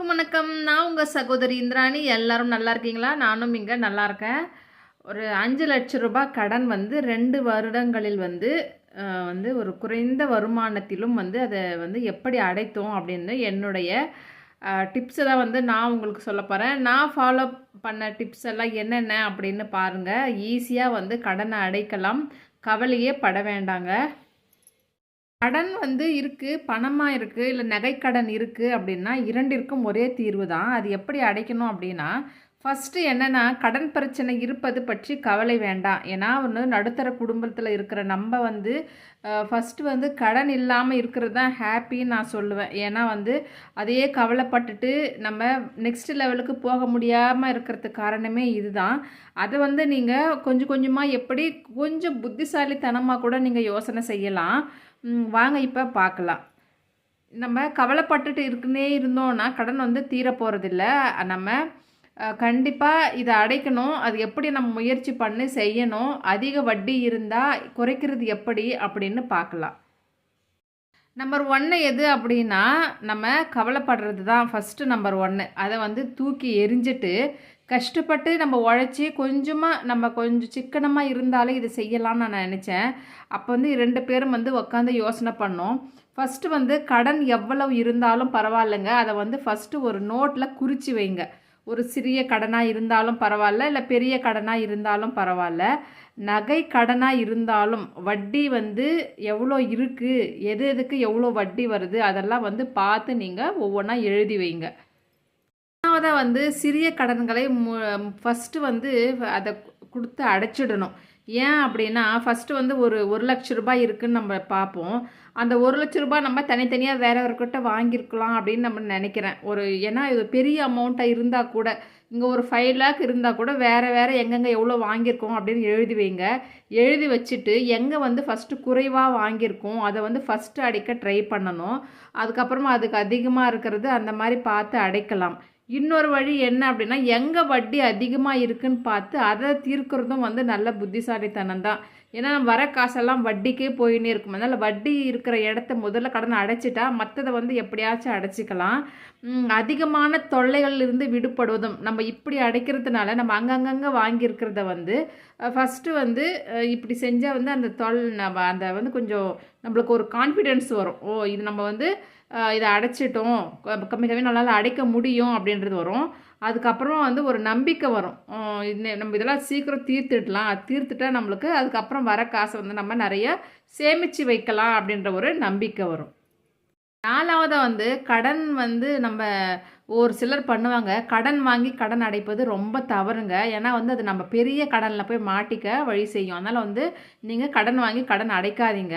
அனைவருக்கும் வணக்கம். நான் உங்கள் சகோதரி இந்திராணி. எல்லாரும் நல்லா இருக்கீங்களா? நானும் இங்கே நல்லா இருக்கேன். ஒரு அஞ்சு லட்ச ரூபாய் கடன் வந்து ரெண்டு வருடங்களில் வந்து வந்து ஒரு குறைந்த வருமானத்திலும் வந்து அதை வந்து எப்படி அடைத்தோம் அப்படின்னு என்னுடைய டிப்ஸை தான் வந்து நான் உங்களுக்கு சொல்ல போகிறேன் நான் ஃபாலோ பண்ண டிப்ஸ் எல்லாம் என்னென்ன அப்படின்னு பாருங்கள் ஈஸியாக வந்து கடனை அடைக்கலாம். கவலையே பட வேண்டாங்க. கடன் வந்து இருக்குது பணமாக இருக்குது இல்லை நகைக்கடன் இருக்குது அப்படின்னா இரண்டிற்கும் ஒரே தீர்வு தான். அது எப்படி அடைக்கணும் அப்படின்னா ஃபஸ்ட்டு என்னென்னா கடன் பிரச்சனை இருப்பது பற்றி கவலை வேண்டாம். ஏன்னா ஒன்று நடுத்தர குடும்பத்தில் இருக்கிற நம்ம வந்து ஃபஸ்ட்டு வந்து கடன் இல்லாமல் இருக்கிறது தான் ஹாப்பின்னு நான் சொல்லுவேன். ஏன்னா வந்து அதையே கவலைப்பட்டுட்டு நம்ம நெக்ஸ்ட் லெவலுக்கு போக முடியாமல் இருக்கிறதுக்கு காரணமே இதுதான். அதை வந்து நீங்கள் கொஞ்சம் கொஞ்சமாக எப்படி கொஞ்சம் புத்திசாலித்தனமாக கூட நீங்கள் யோசனை செய்யலாம். வாங்க இப்போ பார்க்கலாம் நம்ம கவலைப்பட்டுட்டு இருக்குன்னே இருந்தோன்னா கடன் வந்து தீர போகிறதில்ல நம்ம கண்டிப்பாக இதை அடைக்கணும். அது எப்படி நம்ம முயற்சி பண்ணி செய்யணும். அதிக வட்டி இருந்தால் குறைக்கிறது எப்படி அப்படின்னு பார்க்கலாம் நம்பர் ஒன்று எது அப்படின்னா நம்ம கவலைப்படுறது தான் ஃபஸ்ட்டு நம்பர் ஒன்று அதை வந்து தூக்கி எரிஞ்சிட்டு கஷ்டப்பட்டு நம்ம உழைச்சி கொஞ்சமாக நம்ம கொஞ்சம் சிக்கனமாக இருந்தாலே இதை செய்யலாம்னு நான் நினச்சேன். அப்போ வந்து ரெண்டு பேரும் வந்து உட்காந்து யோசனை பண்ணோம். ஃபஸ்ட்டு வந்து கடன் எவ்வளவு இருந்தாலும் பரவாயில்லைங்க. அதை வந்து ஃபஸ்ட்டு ஒரு நோட்டில் குறித்து வைங்க. ஒரு சிறிய கடனாக இருந்தாலும் பரவாயில்ல இல்லை பெரிய கடனாக இருந்தாலும் பரவாயில்ல. நகை கடனாக இருந்தாலும் வட்டி வந்து எவ்வளோ இருக்குது எது எதுக்கு எவ்வளோ வட்டி வருது அதெல்லாம் வந்து பார்த்து நீங்கள் ஒவ்வொன்றா எழுதி வைங்க. மூணாவதாக வந்து சிறிய கடன்களை ஃபஸ்ட்டு வந்து அதை கொடுத்து அடைச்சிடணும். ஏன் அப்படின்னா ஃபஸ்ட்டு வந்து ஒரு ஒரு லட்ச ரூபாய் இருக்குன்னு நம்ம பார்ப்போம் அந்த ஒரு லட்ச ரூபாய் நம்ம தனித்தனியாக வேற ஒருக்கிட்ட வாங்கியிருக்கலாம் அப்படின்னு நம்ம நினைக்கிறேன். ஒரு ஏன்னா இது பெரிய அமௌண்ட்டாக இருந்தால் கூட இங்கே ஒரு ஃபைவ் லேக் இருந்தால் கூட வேறு வேறு எங்கெங்கே எவ்வளோ வாங்கியிருக்கோம் அப்படின்னு எழுதி வைங்க. எழுதி வச்சுட்டு எங்கே வந்து ஃபஸ்ட்டு குறைவாக வாங்கியிருக்கோம் அதை வந்து ஃபஸ்ட்டு அடைக்க ட்ரை பண்ணணும். அதுக்கப்புறமா அதுக்கு அதிகமாக இருக்கிறது அந்த மாதிரி பார்த்து அடைக்கலாம். இன்னொரு வழி என்ன அப்படின்னா எங்கே வட்டி அதிகமாக இருக்குன்னு பார்த்து அதை தீர்க்கிறதும் வந்து நல்ல புத்திசாலித்தனம் தான் ஏன்னா நம்ம வர காசெல்லாம் வட்டிக்கே போயின்னே இருக்கும். அதனால் வட்டி இருக்கிற இடத்த முதல்ல கடனை அடைச்சிட்டா மற்றதை வந்து எப்படியாச்சும் அடைச்சிக்கலாம். அதிகமான தொல்லைகள்லேருந்து விடுபடுவதும் நம்ம இப்படி அடைக்கிறதுனால நம்ம அங்கங்கங்கே வாங்கியிருக்கிறத வந்து ஃபஸ்ட்டு வந்து இப்படி செஞ்சால் வந்து அந்த தொல் நம்ம அந்த வந்து கொஞ்சம் நம்மளுக்கு ஒரு கான்ஃபிடென்ஸ் வரும். ஓ இது நம்ம வந்து இதை அடைச்சிட்டோம். கம்மி கம்மி நம்மளால் அடைக்க முடியும் அப்படின்றது வரும். அதுக்கப்புறம் வந்து ஒரு நம்பிக்கை வரும். நம்ம இதெல்லாம் சீக்கிரம் தீர்த்துடலாம் தீர்த்துட்டால் தீர்த்துட்டா நம்மளுக்கு அதுக்கப்புறம் வர காசை வந்து நம்ம நிறைய சேமித்து வைக்கலாம் அப்படின்ற ஒரு நம்பிக்கை வரும். நாலாவதாக வந்து கடன் வந்து நம்ம ஒரு சிலர் பண்ணுவாங்க. கடன் வாங்கி கடன் அடைப்பது ரொம்ப தவறுங்க. ஏன்னா வந்து அது நம்ம பெரிய கடனில் போய் மாட்டிக்க வழி செய்யும். அதனால் வந்து நீங்கள் கடன் வாங்கி கடன் அடைக்காதீங்க.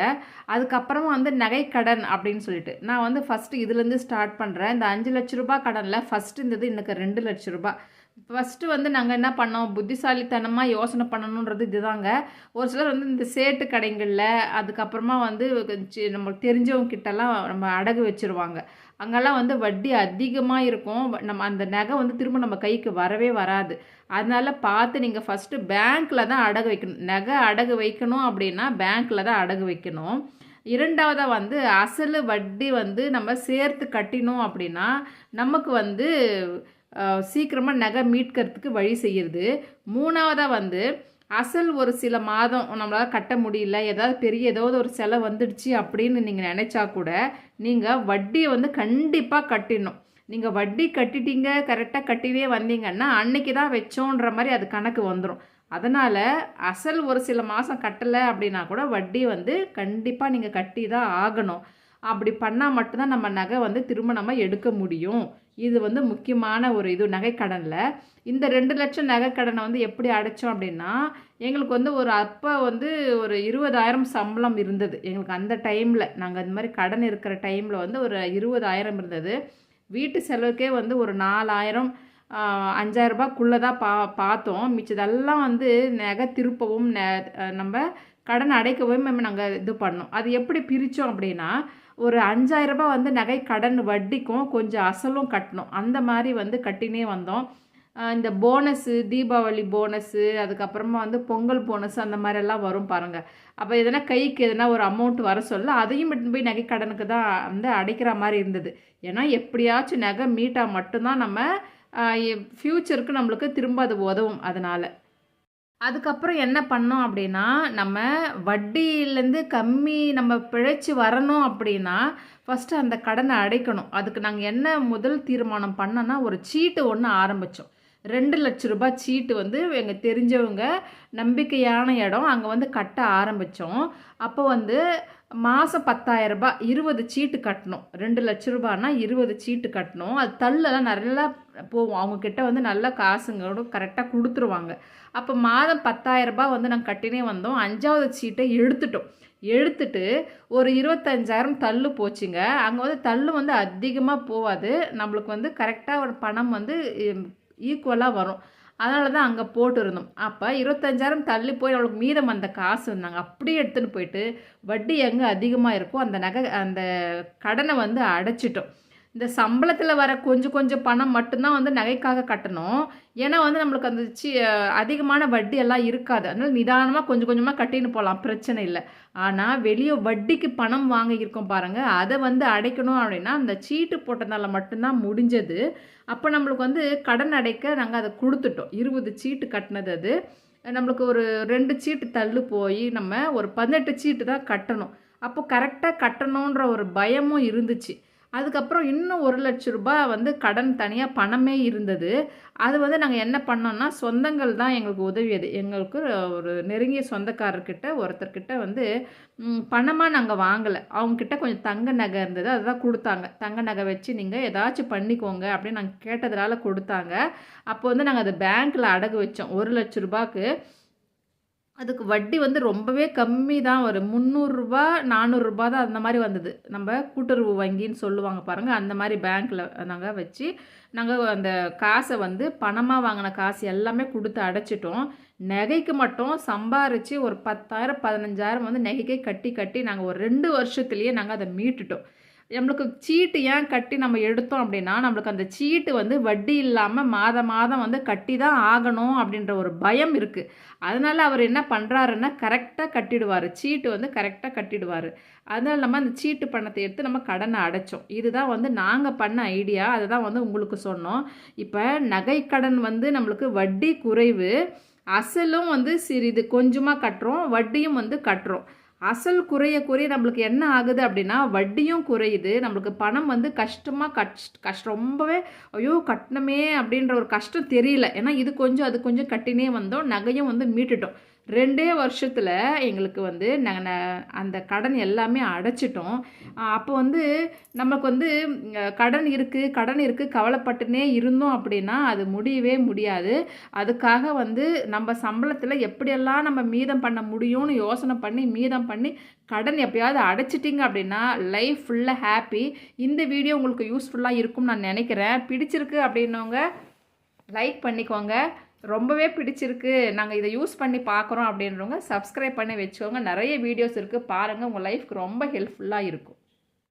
அதுக்கப்புறமா வந்து நகை கடன் அப்படின்னு சொல்லிட்டு. நான் வந்து ஃபஸ்ட்டு இதுலேருந்து ஸ்டார்ட் பண்ணுறேன் இந்த அஞ்சு லட்ச ரூபா கடனில் ஃபஸ்ட்டு இருந்தது எனக்கு ரெண்டு லட்ச ரூபாய். ஃபஸ்ட்டு வந்து நாங்கள் என்ன பண்ணோம்? புத்திசாலித்தனமாக யோசனை பண்ணணுன்றது இதுதாங்க. ஒரு சிலர் வந்து இந்த சேட்டு கடைங்களில் அதுக்கப்புறமா வந்து நம்மளுக்கு தெரிஞ்சவங்க கிட்டலாம் நம்ம அடகு வச்சுருவாங்க. அங்கெல்லாம் வந்து வட்டி அதிகமாக இருக்கும். நம்ம அந்த நகை வந்து திரும்ப நம்ம கைக்கு வரவே வராது. அதனால் பார்த்து நீங்கள் ஃபஸ்ட்டு பேங்க்கில் தான் அடகு வைக்கணும். நகை அடகு வைக்கணும் அப்படின்னா பேங்க்கில் தான் அடகு வைக்கணும். இரண்டாவதாக வந்து அசல் வட்டி வந்து நம்ம சேர்த்து கட்டினோம் அப்படின்னா நமக்கு வந்து சீக்கிரமாக நகை மீட்கிறதுக்கு வழி செய்கிறது மூணாவதாக வந்து அசல் ஒரு சில மாதம் நம்மளால் கட்ட முடியல ஏதாவது பெரிய ஏதாவது ஒரு செலவு வந்துடுச்சு அப்படின்னு நீங்கள் நினச்சா கூட நீங்கள் வட்டியை வந்து கண்டிப்பாக கட்டிடணும் நீங்கள் வட்டி கட்டிட்டீங்க கரெக்டாக கட்டிவே வந்தீங்கன்னா அன்னைக்கு தான் வச்சோன்ற மாதிரி அது கணக்கு வந்துடும் அதனால் அசல் ஒரு சில மாதம் கட்டலை அப்படின்னா கூட வட்டி வந்து கண்டிப்பாக நீங்கள் கட்டி தான் ஆகணும். அப்படி பண்ணால் மட்டும்தான் நம்ம நகை வந்து திரும்ப நம்ம எடுக்க முடியும். இது வந்து முக்கியமான ஒரு இது நகைக்கடனில் இந்த ரெண்டு லட்சம் நகைக்கடனை வந்து எப்படி அடைச்சோம் அப்படின்னா எங்களுக்கு வந்து ஒரு அப்போ வந்து ஒரு இருபதாயிரம் சம்பளம் இருந்தது. எங்களுக்கு அந்த டைமில் நாங்கள் இந்த மாதிரி கடன் இருக்கிற டைமில் வந்து ஒரு இருபதாயிரம் இருந்தது. வீட்டு செலவுக்கே வந்து ஒரு நாலாயிரம் அஞ்சாயிரரூபாக்குள்ளே தான் பா பார்த்தோம். மிச்சதெல்லாம் வந்து நகை திருப்பவும் நெ- நம்ம கடன் அடைக்கவும் நம்ம நாங்கள் இது பண்ணோம். அது எப்படி பிரித்தோம் அப்படின்னா ஒரு அஞ்சாயிரம் ரூபாய் வந்து நகை கடன் வட்டிக்கும் கொஞ்சம் அசலும் கட்டணும். அந்த மாதிரி வந்து கட்டினே வந்தோம். இந்த போனஸு தீபாவளி போனஸு அதுக்கப்புறமா வந்து பொங்கல் போனஸ் அந்த மாதிரிலாம் வரும் பாருங்கள் அப்போ எதனா கைக்கு எதனா ஒரு அமௌண்ட் வர சொல்ல அதையும் எடுத்துன்னு போய் நகை கடனுக்கு தான் வந்து அடைக்கிற மாதிரி இருந்தது. ஏன்னா எப்படியாச்சும் நகை மீட்டாக மட்டும்தான் நம்ம ஃப்யூச்சருக்கு நம்மளுக்கு திரும்ப அது உதவும் அதனால். அதுக்கப்புறம் என்ன பண்ணோம் அப்படின்னா நம்ம வட்டியிலேருந்து கம்மி நம்ம பிழைச்சி வரணும் அப்படின்னா ஃபஸ்ட்டு அந்த கடனை அடைக்கணும். அதுக்கு நாங்கள் என்ன முதல் தீர்மானம் பண்ணோன்னா ஒரு சீட்டு ஒன்று ஆரம்பித்தோம் ரெண்டு லட்ச ரூபாய் சீட்டு வந்து எங்கள் தெரிஞ்சவங்க நம்பிக்கையான இடம் அங்கே வந்து கட்ட ஆரம்பித்தோம் அப்போ வந்து மாதம் பத்தாயிரம் ரூபாய் இருபது சீட்டு கட்டணும். ரெண்டு லட்ச ரூபான்னா இருபது சீட்டு கட்டணும். அது தள்ளெல்லாம் நல்லா போகும். அவங்கக்கிட்ட வந்து நல்ல காசுங்களோட கரெக்டாக கொடுத்துருவாங்க. அப்போ மாதம் பத்தாயிரம் ரூபாய் வந்து நாங்கள் கட்டினே வந்தோம். அஞ்சாவது சீட்டை எடுத்துட்டோம். எடுத்துட்டு ஒரு இருபத்தஞ்சாயிரம் தள்ளு போச்சுங்க. அங்கே வந்து தள்ளு வந்து அதிகமாக போகாது. நம்மளுக்கு வந்து கரெக்டாக ஒரு பணம் வந்து ஈக்குவலாக வரும். அதனால தான் அங்கே போட்டிருந்தோம். அப்போ இருபத்தஞ்சாயிரம் தள்ளி போய் நம்மளுக்கு மீதம் அந்த காசு இருந்தாங்க. அப்படியே எடுத்துன்னு போயிட்டு வட்டி எங்கே அதிகமாக இருக்கோ அந்த நகை அந்த கடனை வந்து அடைச்சிட்டோம். இந்த சம்பளத்தில் வர கொஞ்சம் கொஞ்சம் பணம் மட்டும்தான் வந்து நகைக்காக கட்டணும். ஏன்னா வந்து நம்மளுக்கு அந்த சி அதிகமான வட்டி எல்லாம் இருக்காது. அதனால் நிதானமாக கொஞ்சம் கொஞ்சமாக கட்டின்னு போகலாம் பிரச்சனை இல்லை. ஆனால் வெளியே வட்டிக்கு பணம் வாங்கியிருக்கோம் பாருங்கள் அதை வந்து அடைக்கணும் அப்படின்னா அந்த சீட்டு போட்டதால் மட்டும்தான் முடிஞ்சது. அப்போ நம்மளுக்கு வந்து கடன் அடைக்க நாங்கள் அதை கொடுத்துட்டோம். இருபது சீட்டு கட்டினது அது. நம்மளுக்கு ஒரு ரெண்டு சீட்டு தள்ளு போய் நம்ம ஒரு பதினெட்டு சீட்டு தான் கட்டணும். அப்போ கரெக்டாக கட்டணுன்ற ஒரு பயமும் இருந்துச்சு. அதுக்கப்புறம் இன்னும் ஒரு லட்ச ரூபாய் வந்து கடன் தனியாக பணமே இருந்தது. அது வந்து நாங்கள் என்ன பண்ணோம்னா சொந்தங்கள் தான் எங்களுக்கு உதவியது. எங்களுக்கு ஒரு நெருங்கிய சொந்தக்காரர்கிட்ட ஒருத்தர்கிட்ட வந்து பணமாக நாங்கள் வாங்கலை. அவங்கக்கிட்ட கொஞ்சம் தங்க நகை இருந்தது அதுதான் கொடுத்தாங்க. தங்க நகை வச்சு நீங்கள் ஏதாச்சும் பண்ணிக்கோங்க அப்படின்னு நாங்கள் கேட்டதுனால கொடுத்தாங்க. அப்போ வந்து நாங்கள் அதை பேங்க்கில் அடகு வச்சோம். ஒரு லட்ச ரூபாய்க்கு அதுக்கு வட்டி வந்து ரொம்பவே கம்மி தான் வரும் முந்நூறுரூபா நானூறுரூபா தான் அந்த மாதிரி வந்தது. நம்ம கூட்டுறவு வங்கின்னு சொல்லுவாங்க பாருங்கள் அந்த மாதிரி பேங்க்கில் நாங்கள் வச்சு நாங்கள் அந்த காசை வந்து பணமாக வாங்கின காசு எல்லாமே கொடுத்து அடைச்சிட்டோம். நகைக்கு மட்டும் சம்பாரித்து ஒரு பத்தாயிரம் பதினஞ்சாயிரம் வந்து நகைக்கே கட்டி கட்டி நாங்கள் ஒரு ரெண்டு வருஷத்துலேயே நாங்கள் அதை மீட்டுட்டோம். நம்மளுக்கு சீட்டு ஏன் கட்டி நம்ம எடுத்தோம் அப்படின்னா நம்மளுக்கு அந்த சீட்டு வந்து வட்டி இல்லாமல் மாதம் மாதம் வந்து கட்டி தான் ஆகணும் அப்படின்ற ஒரு பயம் இருக்குது அதனால் அவர் என்ன பண்ணுறாருன்னா கரெக்டாக கட்டிடுவார். சீட்டு வந்து கரெக்டாக கட்டிடுவார். அதனால் நம்ம அந்த சீட்டு பணத்தை எடுத்து நம்ம கடனை அடைச்சோம். இதுதான் வந்து நாங்கள் பண்ண ஐடியா. அதை தான் வந்து உங்களுக்கு சொன்னோம். இப்போ நகை கடன் வந்து நம்மளுக்கு வட்டி குறைவு. அசலும் வந்து சிறிது கொஞ்சமாக கட்டுறோம். வட்டியும் வந்து கட்டுறோம். அசல் குறைய குறைய நம்மளுக்கு என்ன ஆகுது அப்படின்னா வட்டியும் குறையுது. நம்மளுக்கு பணம் வந்து கஷ்டமாக கஷ்ட கஷ்டம் ரொம்பவே ஐயோ கட்டணமே அப்படின்ற ஒரு கஷ்டம் தெரியல. ஏன்னா இது கொஞ்சம் அது கொஞ்சம் கட்டினே வந்தோம். நகையும் வந்து மீட்டுட்டோம். ரெண்டே வருஷத்தில் எங்களுக்கு வந்து நாங்கள் அந்த கடன் எல்லாமே அடைச்சிட்டோம். அப்போ வந்து நமக்கு வந்து கடன் இருக்குது கடன் இருக்குது கவலைப்பட்டுனே இருந்தோம் அப்படின்னா அது முடியவே முடியாது. அதுக்காக வந்து நம்ம சம்பளத்தில் எப்படியெல்லாம் நம்ம மீதம் பண்ண முடியும்னு யோசனை பண்ணி மீதம் பண்ணி கடன் எப்பயாவது அடைச்சிட்டிங்க அப்படின்னா லைஃப் ஃபுல்லாக ஹாப்பி இந்த வீடியோ உங்களுக்கு யூஸ்ஃபுல்லாக இருக்கும்னு நான் நினைக்கிறேன். பிடிச்சிருக்கு அப்படின்னவங்க லைக் பண்ணிக்கோங்க. ரொம்பவே பிடிச்சிருக்கு. நாங்கள் இதை யூஸ் பண்ணி பார்க்குறோம் அப்படின்றவங்க சப்ஸ்கிரைப் பண்ணி வச்சுக்கோங்க. நிறைய வீடியோஸ் இருக்குது பாருங்கள் உங்கள் லைஃப்க்கு ரொம்ப ஹெல்ப்ஃபுல்லாக இருக்கும்.